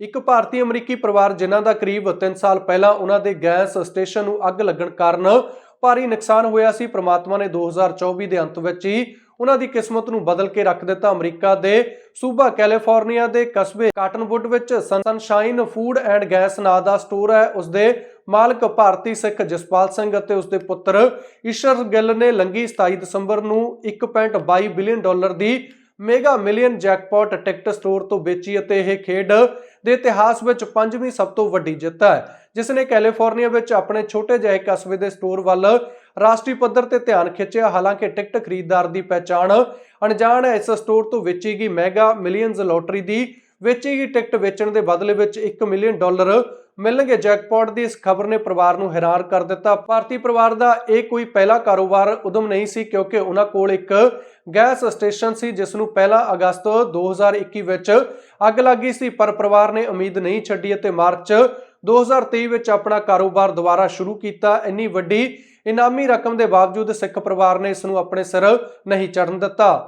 ਇੱਕ ਭਾਰਤੀ ਅਮਰੀਕੀ ਪਰਿਵਾਰ ਜਿਨ੍ਹਾਂ ਦਾ ਕਰੀਬ 3 ਸਾਲ ਪਹਿਲਾਂ ਉਹਨਾਂ ਦੇ ਗੈਸ ਸਟੇਸ਼ਨ ਨੂੰ ਅੱਗ ਲੱਗਣ ਕਾਰਨ ਭਾਰੀ ਨੁਕਸਾਨ ਹੋਇਆ ਸੀ, ਪ੍ਰਮਾਤਮਾ ਨੇ 2024 ਦੇ ਅੰਤ ਵਿੱਚ ਹੀ ਉਹਨਾਂ ਦੀ ਕਿਸਮਤ ਨੂੰ ਬਦਲ ਕੇ ਰੱਖ ਦਿੱਤਾ। ਅਮਰੀਕਾ ਦੇ ਸੂਬਾ ਕੈਲੀਫੋਰਨੀਆ ਦੇ ਕਸਬੇ ਕਾਟਨਵੁੱਡ ਵਿੱਚ ਸਨਸ਼ਾਈਨ ਫੂਡ ਐਂਡ ਗੈਸ ਨਾਂ ਦਾ ਸਟੋਰ ਹੈ। ਉਸ ਦੇ ਮਾਲਕ ਭਾਰਤੀ ਸਿੱਖ ਜਸਪਾਲ ਸਿੰਘ ਅਤੇ ਉਸ ਦੇ ਪੁੱਤਰ ਈਸ਼ਰ ਗਿੱਲ ਨੇ ਲੰਗੀ 27 ਦਸੰਬਰ ਨੂੰ 1.22 ਬਿਲੀਅਨ ਡਾਲਰ ਦੀ mega million jackpot ticket store ਤੋਂ ਵੇਚੀ ਅਤੇ ਇਹ ਖੇਡ ਦੇ ਇਤਿਹਾਸ ਵਿੱਚ ਪੰਜਵੀਂ ਸਭ ਤੋਂ ਵੱਡੀ ਜਿੱਤ ਹੈ, ਜਿਸ ਨੇ ਕੈਲੀਫੋਰਨੀਆ ਵਿੱਚ ਆਪਣੇ ਛੋਟੇ ਜਿਹੇ ਕਸਬੇ ਦੇ ਸਟੋਰ ਵੱਲ ਰਾਸ਼ਟਰੀ ਪੱਧਰ ਤੇ ਧਿਆਨ ਖਿੱਚਿਆ। ਹਾਲਾਂਕਿ ਟਿਕਟ ਖਰੀਦਦਾਰ ਦੀ ਪਛਾਣ ਅਣਜਾਣ ਹੈ, ਇਸ ਸਟੋਰ ਤੋਂ ਵੇਚੀ ਗਈ ਮੈਗਾ ਮਿਲੀਅਨਜ਼ ਲੋਟਰੀ ਦੀ ਵੇਚੀ ਗਈ ਟਿਕਟ ਵੇਚਣ ਦੇ ਬਦਲੇ ਵਿੱਚ 1 ਮਿਲੀਅਨ ਡਾਲਰ ਮਿਲਣਗੇ। ਜੈਕਪਾਟ ਦੀ ਇਸ ਖਬਰ ਨੇ ਪਰਿਵਾਰ ਨੂੰ ਹੈਰਾਨ ਕਰ ਦਿੱਤਾ। ਭਾਰਤੀ ਪਰਿਵਾਰ ਦਾ ਇਹ ਕੋਈ ਪਹਿਲਾ ਕਾਰੋਬਾਰ ਉਦਮ ਨਹੀਂ ਸੀ, ਕਿਉਂਕਿ ਉਹਨਾਂ ਕੋਲ ਇੱਕ ਗੈਸ ਸਟੇਸ਼ਨ ਸੀ ਜਿਸ ਨੂੰ ਪਹਿਲਾ ਅਗਸਤ 2021 ਵਿੱਚ ਅੱਗ ਲੱਗੀ ਸੀ, ਪਰ ਪਰਿਵਾਰ ਨੇ ਉਮੀਦ ਨਹੀਂ ਛੱਡੀ ਅਤੇ ਮਾਰਚ 2023 ਵਿੱਚ ਆਪਣਾ ਕਾਰੋਬਾਰ ਦੁਬਾਰਾ ਸ਼ੁਰੂ ਕੀਤਾ। ਇੰਨੀ ਵੱਡੀ ਇਨਾਮੀ ਰਕਮ ਦੇ ਬਾਵਜੂਦ ਸਿੱਖ ਪਰਿਵਾਰ ਨੇ ਇਸ ਨੂੰ ਆਪਣੇ ਸਿਰ ਨਹੀਂ ਚੜਨ ਦਿੱਤਾ।